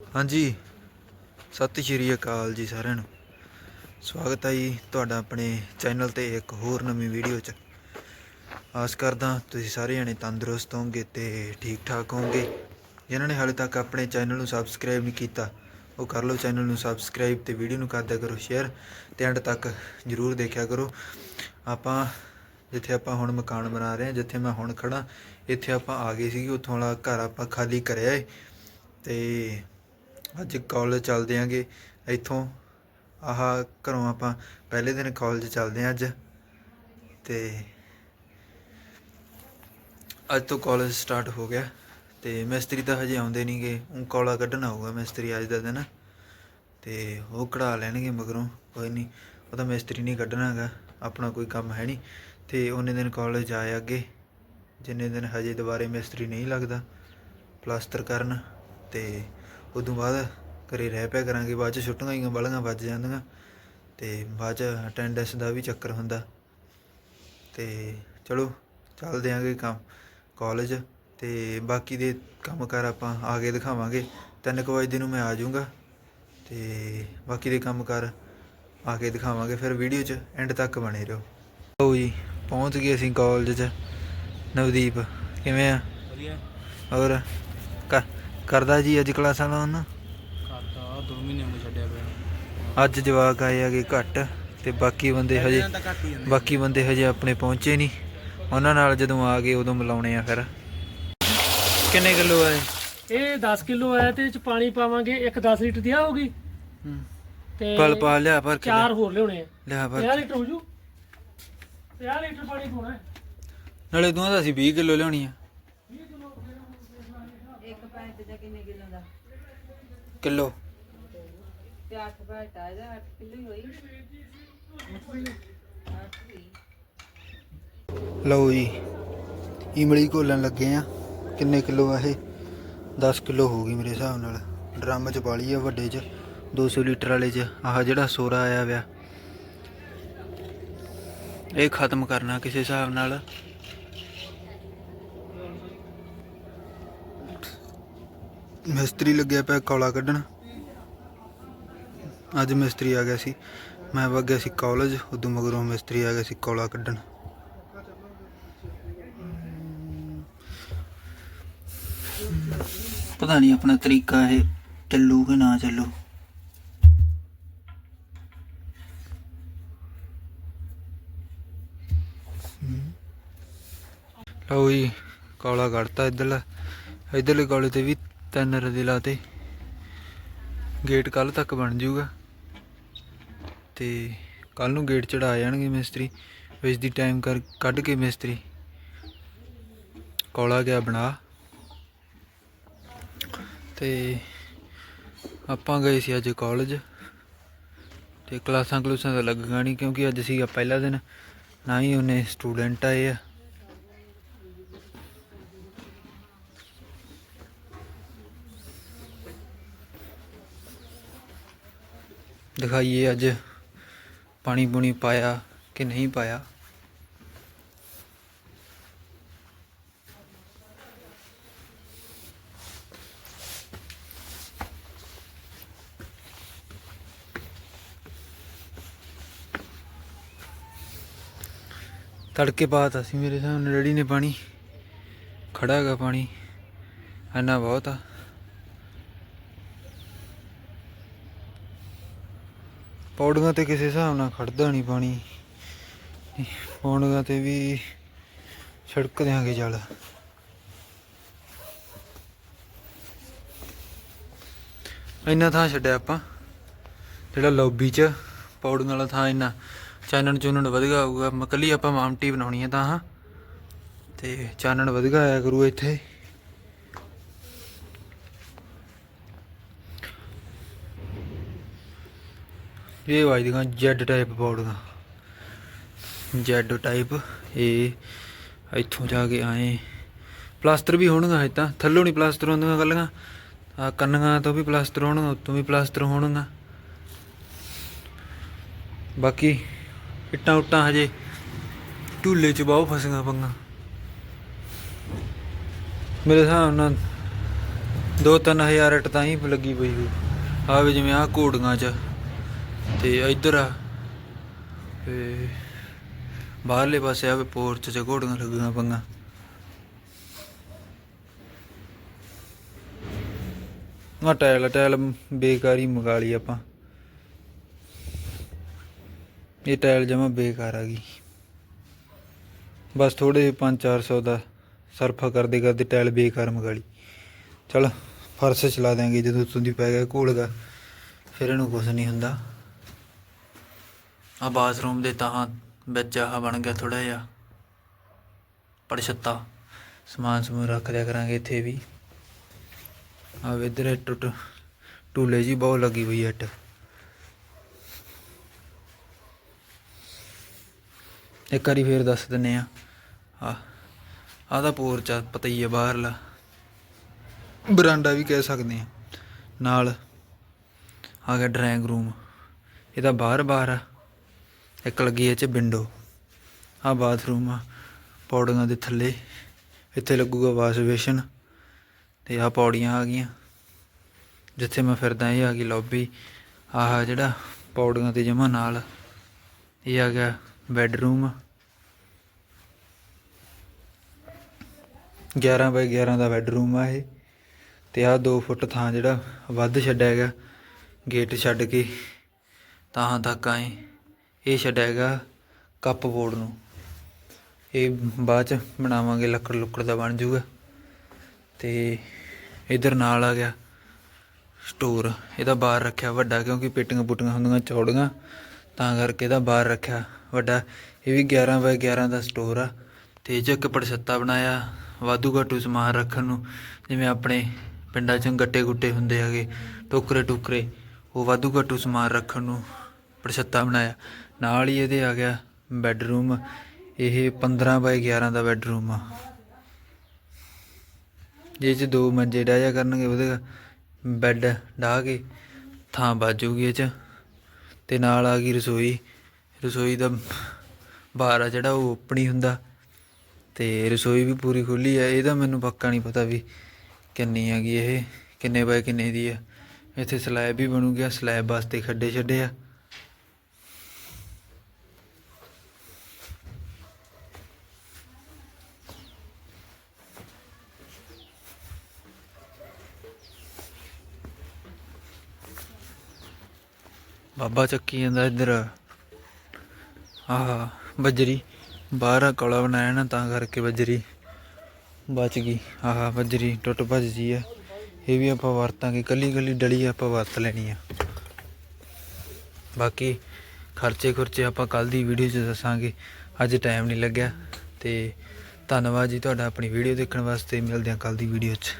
ਹਾਂਜੀ। ਸਤਿ ਸ਼੍ਰੀ ਅਕਾਲ ਜੀ ਸਾਰਿਆਂ ਨੂੰ। ਸਵਾਗਤ ਹੈ ਜੀ ਤੁਹਾਡਾ ਆਪਣੇ ਚੈਨਲ ਤੇ ਇੱਕ ਹੋਰ ਨਵੀਂ ਵੀਡੀਓ 'ਚ। ਆਸ ਕਰਦਾ ਤੁਸੀਂ ਸਾਰੇ ਜਣੇ ਤੰਦਰੁਸਤ ਹੋਵੋਗੇ ਤੇ ਠੀਕ ਠਾਕ ਹੋਵੋਗੇ। ਜਿਨ੍ਹਾਂ ਨੇ ਹਾਲੇ ਤੱਕ ਆਪਣੇ ਚੈਨਲ ਨੂੰ ਸਬਸਕ੍ਰਾਈਬ ਨਹੀਂ ਕੀਤਾ, ਉਹ ਕਰ ਲਓ ਚੈਨਲ ਨੂੰ ਸਬਸਕ੍ਰਾਈਬ ਤੇ ਵੀਡੀਓ ਨੂੰ ਕਰਦਿਆ ਕਰੋ ਸ਼ੇਅਰ ਤੇ ਐਂਡ ਤੱਕ ਜਰੂਰ ਦੇਖਿਆ ਕਰੋ। ਆਪਾਂ ਜਿੱਥੇ ਆਪਾਂ ਹੁਣ ਮਕਾਨ ਬਣਾ ਰਹੇ ਹਾਂ, ਜਿੱਥੇ ਮੈਂ ਹੁਣ ਖੜਾ ਇੱਥੇ ਆਪਾਂ ਆ ਗਏ ਸੀਗੇ, ਉੱਥੋਂ ਵਾਲਾ ਘਰ ਆਪਾਂ ਖਾਲੀ ਕਰਿਆ ਏ। ਤੇ ਅੱਜ ਕਾਲਜ ਚੱਲਦੇ ਆਂਗੇ। ਇੱਥੋਂ ਆਹ ਘਰੋਂ ਆਪਾਂ ਪਹਿਲੇ ਦਿਨ ਕਾਲਜ ਚੱਲਦੇ ਆਂ ਅੱਜ। ਤੇ ਅੱਜ ਤੋਂ ਕਾਲਜ ਸਟਾਰਟ ਹੋ ਗਿਆ। ਤੇ ਮਿਸਤਰੀ ਤਾਂ ਹਜੇ ਆਉਂਦੇ ਨਹੀਂਗੇ ਉਹ ਕੌਲਾ ਕੱਢਣਾ ਹੋਊਗਾ ਮਿਸਤਰੀ ਅੱਜ ਦਾ ਦਿਨ। ਤੇ ਉਹ ਕਢਾ ਲੈਣਗੇ ਮਗਰੋਂ। ਕੋਈ ਨਹੀਂ ਉਹ ਤਾਂ ਮਿਸਤਰੀ ਨਹੀਂ ਕੱਢਣਾਗਾ ਆਪਣਾ ਕੋਈ ਕੰਮ ਹੈ ਨਹੀਂ ਤੇ ਉਹਨੇ ਦਿਨ ਕਾਲਜ ਆਏ ਅੱਗੇ। ਜਿੰਨੇ ਦਿਨ ਹਜੇ ਦੁਬਾਰੇ ਮਿਸਤਰੀ ਨਹੀਂ ਲੱਗਦਾ। ਪਲਾਸਟਰ ਕਰਨ। ਤੇ ਉਦੋਂ ਬਾਅਦ ਘਰੇ ਰਹਿ ਪਿਆ ਕਰਾਂਗੇ ਬਾਅਦ ਚ ਛੁੱਟੀਆਂ ਹੀ ਬਲੀਆਂ ਵੱਜ ਜਾਂਦੀਆਂ ਤੇ ਬਾਅਦ ਚ ਅਟੈਂਡੈਂਸ ਦਾ ਵੀ ਚੱਕਰ ਹੁੰਦਾ। ਤੇ ਚਲੋ ਚੱਲਦੇ ਆਂਗੇ ਕੰਮ ਕਾਲਜ ਤੇ ਬਾਕੀ ਦੇ ਕੰਮ ਕਰ ਆਪਾਂ ਆ ਕੇ ਦਿਖਾਵਾਂਗੇ। ਤਿੰਨ ਕੁ ਵਜੇ ਨੂੰ ਮੈਂ ਆ ਜਾਊਂਗਾ ਤੇ ਬਾਕੀ ਦੇ ਕੰਮ ਕਰ ਆ ਕੇ ਦਿਖਾਵਾਂਗੇ ਫਿਰ ਵੀਡੀਓ 'ਚ ਐਂਡ ਤੱਕ ਬਣੇ ਰਹੋ। ਲਓ ਜੀ ਪਹੁੰਚ ਗਏ ਅਸੀਂ ਕਾਲਜ 'ਚ। ਨਵਦੀਪ ਕਿਵੇਂ ਆ? ਵਧੀਆ। ਹੋਰ? ਕਰਦਾ ਜੀ ਅੱਜ ਕਲਾਸਾਂ ਲਾਉਣ ਕਰਦਾ 2 ਮਹੀਨੇ ਹੋ ਗਏ ਛੱਡਿਆ ਪਿਆ ਅੱਜ ਜਵਾਕ ਆਏ ਹੈਗੇ ਘੱਟ ਤੇ ਬਾਕੀ ਬੰਦੇ ਹਜੇ ਬਾਕੀ ਬੰਦੇ ਹਜੇ ਆਪਣੇ ਪਹੁੰਚੇ ਨਹੀਂ। ਉਹਨਾਂ ਨਾਲ ਜਦੋਂ ਆ ਗਏ ਉਦੋਂ ਮਿਲਾਉਣੇ ਆ ਫਿਰ। ਕਿੰਨੇ ਕਿਲੋ ਆਏ ਇਹ? 10 ਕਿਲੋ ਹੈ ਤੇ ਇਹ ਚ ਪਾਣੀ ਪਾਵਾਂਗੇ ਇੱਕ 10 ਲੀਟਰ ਦੀ ਆ ਹੋਗੀ ਤੇ ਪਲ ਪਾ ਲਿਆ ਕੇ ਚਾਰ ਹੋਰ ਲਿਆਉਣੇ ਆ। ਲਿਆ ਭਰ 50 ਕੇ। ਲੀਟਰ ਹੋ ਜੂ 50 ਲੀਟਰ ਪਾਣੀ ਪਾਉਣਾ ਨਾਲੇ ਤੂੰ ਤਾਂ ਅਸੀਂ 20 ਕਿਲੋ ਲਿਆਉਣੀ ਆ। ਇੱਕ ਪੈਂਟ ਦਾ ਕਿੰਨੇ ਕਿਲੋ ਦਾ? ਕਿਲੋ। ਤੇ 8 ਪੈਂਟ ਆ ਇਹਦਾ 8 ਕਿਲੋ ਹੀ ਹੋਈ। 8 ਹੀ ਲਓ ਜੀ ਇਮਲੀ ਘੋਲਣ ਲੱਗੇ ਆ। ਕਿੰਨੇ ਕਿਲੋ ਆ ਇਹ? 10 ਕਿਲੋ ਹੋ ਗਈ ਮੇਰੇ ਹਿਸਾਬ ਨਾਲ। ਡਰਮ ਚ ਪਾ ਲਈ ਆ ਵੱਡੇ ਚ 200 ਲੀਟਰ ਵਾਲੇ ਚ। ਆਹ ਜਿਹੜਾ ਸੋਰਾ ਆਇਆ ਵਿਆ। ਇਹ ਖਤਮ ਕਰਨਾ ਕਿਸੇ ਹਿਸਾਬ ਨਾਲ। ਮਿਸਤਰੀ ਲੱਗਿਆ ਪਿਆ ਕੌਲਾ ਕੱਢਣ। ਅੱਜ ਮਿਸਤਰੀ ਆ ਗਿਆ ਸੀ। ਮੈਂ ਵਗ ਗਿਆ ਸੀ ਕਾਲਜ ਉਦੋਂ ਮਗਰੋਂ ਮਿਸਤਰੀ ਆ ਗਿਆ ਸੀ ਕੌਲਾ ਕੱਢਣ। ਪਤਾ ਨਹੀਂ ਆਪਣਾ ਤਰੀਕਾ ਇਹ ਚੱਲੂ ਕਿ ਨਾ ਚੱਲੂ। ਲਓ ਜੀ, ਕੌਲਾ ਕੱਢਤਾ ਇੱਧਰਲਾ। ਇੱਧਰਲੇ ਕੌਲੇ ਤੇ ਵੀ ਤਿੰਨ ਰਦੇ ਲਾਤੇ ਗੇਟ ਕੱਲ ਤੱਕ ਬਣ ਜਾਊਗਾ। ਤੇ ਕੱਲ ਨੂੰ ਗੇਟ ਚੜਾ ਜਾਣਗੇ ਮਿਸਤਰੀ। ਵਿੱਚ ਦੀ ਟਾਈਮ ਕਰ, ਕੱਢ ਕੇ ਮਿਸਤਰੀ ਕੌਲਾ ਗਿਆ ਬਣਾ। ਤੇ ਆਪਾਂ ਗਏ ਸੀ ਅੱਜ ਕਾਲਜ ਤੇ ਕਲਾਸਾਂ ਕਲੂਸਾਂ ਤਾਂ ਲੱਗੀਆਂ ਨਹੀਂ ਕਿਉਂਕਿ ਅੱਜ ਸੀਗਾ ਪਹਿਲਾ ਦਿਨ। ਨਾ ਹੀ ਉਹਨੇ ਸਟੂਡੈਂਟ ਆਏ ਆ। ਦਿਖਾਈਏ ਅੱਜ ਪਾਣੀ ਪੂਣੀ ਪਾਇਆ ਕਿ ਨਹੀਂ ਪਾਇਆ। ਤੜਕੇ ਪਾਤਾ ਸੀ ਮੇਰੇ ਸਾਹਮਣੇ ਡੈਡੀ ਨੇ ਪਾਣੀ ਖੜਾ ਹੈਗਾ ਪਾਣੀ, ਇੰਨਾ ਬਹੁਤ ਆ। ਪੌੜੀਆਂ ਤੇ ਕਿਸੇ ਹਿਸਾਬ ਨਾਲ ਖੜਦਾ ਨਹੀਂ ਪਾਣੀ। ਪੌੜੀਆਂ ਤੇ ਵੀ ਛੜਕ ਦਿਆਂਗੇ ਜਲ। ਇੰਨਾ ਥਾਂ ਛੱਡਿਆ ਆਪਾਂ, ਜਿਹੜਾ ਲੌਬੀ 'ਚ ਪੌੜੀਆਂ ਵਾਲਾ ਥਾਂ ਇੰਨਾ ਚਾਨਣ ਚੁਨਣ ਵਧੀਆ ਆਊਗਾ ਮਕਲੀ ਆਪਾਂ ਮਾਮਟੀ ਬਣਾਉਣੀ ਹੈ ਤਾਂ, ਹਾਂ। ਤੇ ਚਾਨਣ ਵਧੀਆ ਆਇਆ ਕਰੂ ਇੱਥੇ। ਇਹ ਵੱਜਦੀਆਂ ਜੈਡ ਟਾਈਪ ਪੌੜੀਆਂ ਜੈਡ ਟਾਈਪ ਇਹ ਇੱਥੋਂ ਜਾ ਕੇ ਆਏ। ਪਲਾਸਟਰ ਵੀ ਹੋਣਗਾ ਇਹ ਤਾਂ, ਥੱਲੋਂ ਨਹੀਂ ਪਲਾਸਟਰ ਹੁੰਦੀਆਂ ਗੱਲਾਂ ਆ ਕੰਨਾਂ ਤੋਂ ਵੀ ਪਲਾਸਟਰ ਹੋਣਗਾ ਉੱਤੋਂ ਵੀ ਪਲਾਸਟਰ ਹੋਣਗਾ ਬਾਕੀ ਇੱਟਾਂ ਉੱਟਾਂ ਹਜੇ ਢੂਲੇ ਚ ਬਹੁਤ ਫਸੀਆਂ ਪੰਗਾ ਮੇਰੇ ਹਿਸਾਬ ਨਾਲ ਦੋ ਤਿੰਨ ਹਜ਼ਾਰ ਇੱਟ ਤਾਂ ਹੀ ਲੱਗੀ ਪਈ ਹੋਈ ਆ ਵੀ ਜਿਵੇਂ ਆ ਘੋੜੀਆਂ ਚ। ਤੇ ਇੱਧਰ ਆ। ਤੇ ਬਾਹਰਲੇ ਪਾਸੇ ਆਵੇ ਪੋਰਚ ਚ ਘੋੜੀਆਂ ਲੱਗੀਆਂ ਪੰਗਾ ਨਾ ਟਾਇਲ ਟਾਇਲ ਬੇਕਾਰ ਹੀ ਮੰਗਾ ਲਈ ਆਪਾਂ। ਇਹ ਟਾਇਲ ਜਮਾ ਬੇਕਾਰ ਆ ਗਈ। ਬਸ ਥੋੜੇ 5-400 ਦਾ ਸਰਫਾ ਕਰਦੇ ਕਰਦੇ ਟਾਇਲ ਬੇਕਾਰ ਮੰਗਾ ਲਈ। ਚਲ, ਫਰਸ਼ ਚਲਾ ਦਿਆਂਗੇ ਜਦੋਂ ਉਤੋਂ ਦੀ ਪੈ ਗਿਆ ਘੋਲਗਾ ਫਿਰ ਇਹਨੂੰ ਕੁਝ ਨਹੀਂ ਹੁੰਦਾ। ਆ ਬਾਥਰੂਮ ਦੇ ਤਾਂ ਵਿੱਚ ਆਹ ਬਣ ਗਿਆ ਥੋੜਾ ਜਿਹਾ। ਪੜਛੱਤਾ। ਸਮਾਨ ਸਮੂਨ ਰੱਖ ਲਿਆ ਕਰਾਂਗੇ ਇੱਥੇ ਵੀ। ਆ ਇਧਰ ਟੁੱਟ ਟੂਲੇ ਜੀ ਬਹੁਤ ਲੱਗੀ ਹੋਈ ਹੈ ਇੱਟ। ਇੱਕ ਵਾਰੀ ਫੇਰ ਦੱਸ ਦਿੰਨੇ ਆ ਆ ਆਹ ਤਾਂ ਪੋਰਚ ਆ ਪਤਾ ਹੀ ਹੈ ਬਾਹਰਲਾ। ਬਰਾਂਡਾ ਵੀ ਕਹਿ ਸਕਦੇ ਆ ਨਾਲ ਆ ਗਿਆ ਡਰਾਇੰਗ ਰੂਮ। ਇਹਦਾ ਬਾਹਰ ਬਾਹਰ ਆ। ਇੱਕ ਲੱਗੀ ਇਹ ਚ ਵਿੰਡੋ। ਆ ਬਾਥਰੂਮ ਆ, ਪੌੜੀਆਂ ਦੇ ਥੱਲੇ। ਇੱਥੇ ਲੱਗੂਗਾ ਵਾਸ਼ ਬੇਸ਼ਨ ਤੇ ਆ ਪੌੜੀਆਂ ਆ ਗਈਆਂ। ਜਿੱਥੇ ਮੈਂ ਫਿਰਦਾ ਇਹ ਆ ਗਈ ਲੌਬੀ ਆਹ ਜਿਹੜਾ ਪੌੜੀਆਂ ਤੇ ਜਮਾ ਨਾਲ ਇਹ ਆ ਗਿਆ ਬੈੱਡਰੂਮ 11 ਬਾਈ 11 ਦਾ ਬੈੱਡਰੂਮ ਆ ਇਹ। ਤੇ ਆ 2 ਫੁੱਟ ਥਾਂ ਜਿਹੜਾ ਵੱਧ ਛੱਡਿਆ ਗਿਆ। ਗੇਟ ਛੱਡ ਕੇ ਤਾਂ ਤੱਕ ਆਏ। ਇਹ ਛੱਡਿਆ ਹੈਗਾ ਕੱਪ ਬੋਰਡ ਨੂੰ। ਇਹ ਬਾਅਦ ਚ ਬਣਾਵਾਂਗੇ ਲੱਕੜ ਲੁੱਕੜ ਦਾ ਬਣ ਜਾਊਗਾ ਤੇ ਇਧਰ ਨਾਲ ਆ ਗਿਆ ਸਟੋਰ। ਇਹਦਾ ਬਾਹਰ ਰੱਖਿਆ ਵੱਡਾ ਕਿਉਂਕਿ ਪੇਟੀਆਂ ਪੁੱਟੀਆਂ ਹੁੰਦੀਆਂ ਚੌੜੀਆਂ, ਤਾਂ ਕਰਕੇ ਇਹਦਾ ਬਾਹਰ ਰੱਖਿਆ ਵੱਡਾ। ਇਹ ਵੀ 11 ਬਾਈ 11 ਦਾ ਸਟੋਰ ਆ। ਤੇ ਇਹ 'ਚ ਇੱਕ ਪੜਛੱਤਾ ਬਣਾਇਆ, ਵਾਧੂ ਘਾਟੂ ਸਮਾਨ ਰੱਖਣ ਨੂੰ। ਜਿਵੇਂ ਆਪਣੇ ਪਿੰਡਾਂ 'ਚ ਗੱਟੇ ਗੁੱਟੇ ਹੁੰਦੇ ਹੈਗੇ, ਟੋਕਰੇ ਟੁਕਰੇ, ਉਹ ਵਾਧੂ ਘਾਟੂ ਸਮਾਨ ਰੱਖਣ ਨੂੰ ਪੜਛੱਤਾ ਬਣਾਇਆ। ਨਾਲ ਹੀ ਇਹਦੇ ਆ ਗਿਆ ਬੈੱਡਰੂਮ। ਇਹ 15 ਬਾਈ 11 ਦਾ ਬੈੱਡਰੂਮ ਆ। ਜੇ ਚ ਦੋ ਮੰਜੇ ਡਾਇਆ ਜਾ ਕਰਨਗੇ, ਉਹਦੇ ਬੈੱਡ ਢਾਹ ਕੇ ਥਾਂ ਬਾਜੂਗੀ ਇਹ ਚ। ਤੇ ਨਾਲ ਆ ਗਈ ਰਸੋਈ। ਰਸੋਈ ਦਾ ਬਾਹਰ ਆ ਜਿਹੜਾ ਉਹ ਓਪਨ ਹੀ ਹੁੰਦਾ। ਤੇ ਰਸੋਈ ਵੀ ਪੂਰੀ ਖੁੱਲੀ ਆ। ਇਹਦਾ ਮੈਨੂੰ ਪੱਕਾ ਨਹੀਂ ਪਤਾ ਵੀ ਕਿੰਨੀ ਹੈਗੀ ਇਹ, ਕਿੰਨੇ ਬਾਏ ਕਿੰਨੇ ਦੀ ਆ। ਇੱਥੇ ਸਲੈਬ ਵੀ ਬਣੂਗਾ ਸਲੈਬ ਵਾਸਤੇ ਖੱਡੇ ਛੱਡੇ ਆ। ਬਾਬਾ ਚੱਕੀ ਜਾਂਦਾ ਇੱਧਰ। ਆਹ ਬੱਜਰੀ, ਬਾਹਰ ਆ ਕੌਲਾ ਬਣਾਇਆ ਨਾ ਤਾਂ ਕਰਕੇ ਬੱਜਰੀ ਬਚ ਗਈ। ਆਹ ਬੱਜਰੀ ਟੁੱਟ ਭੱਜ ਜੀ ਆ। ਇਹ ਵੀ ਆਪਾਂ ਵਰਤਾਂਗੇ ਕੱਲੀ ਕੱਲੀ ਡਲੀ ਆਪਾਂ ਵਰਤ ਲੈਣੀ ਆ। ਬਾਕੀ ਖਰਚੇ ਖੁਰਚੇ ਆਪਾਂ ਕੱਲ ਦੀ ਵੀਡੀਓ 'ਚ ਦੱਸਾਂਗੇ। ਅੱਜ ਟਾਈਮ ਨਹੀਂ ਲੱਗਿਆ ਤੇ ਧੰਨਵਾਦ ਜੀ ਤੁਹਾਡਾ ਆਪਣੀ ਵੀਡੀਓ ਦੇਖਣ ਵਾਸਤੇ। ਮਿਲਦੇ ਹਾਂ ਕੱਲ ਦੀ ਵੀਡੀਓ 'ਚ।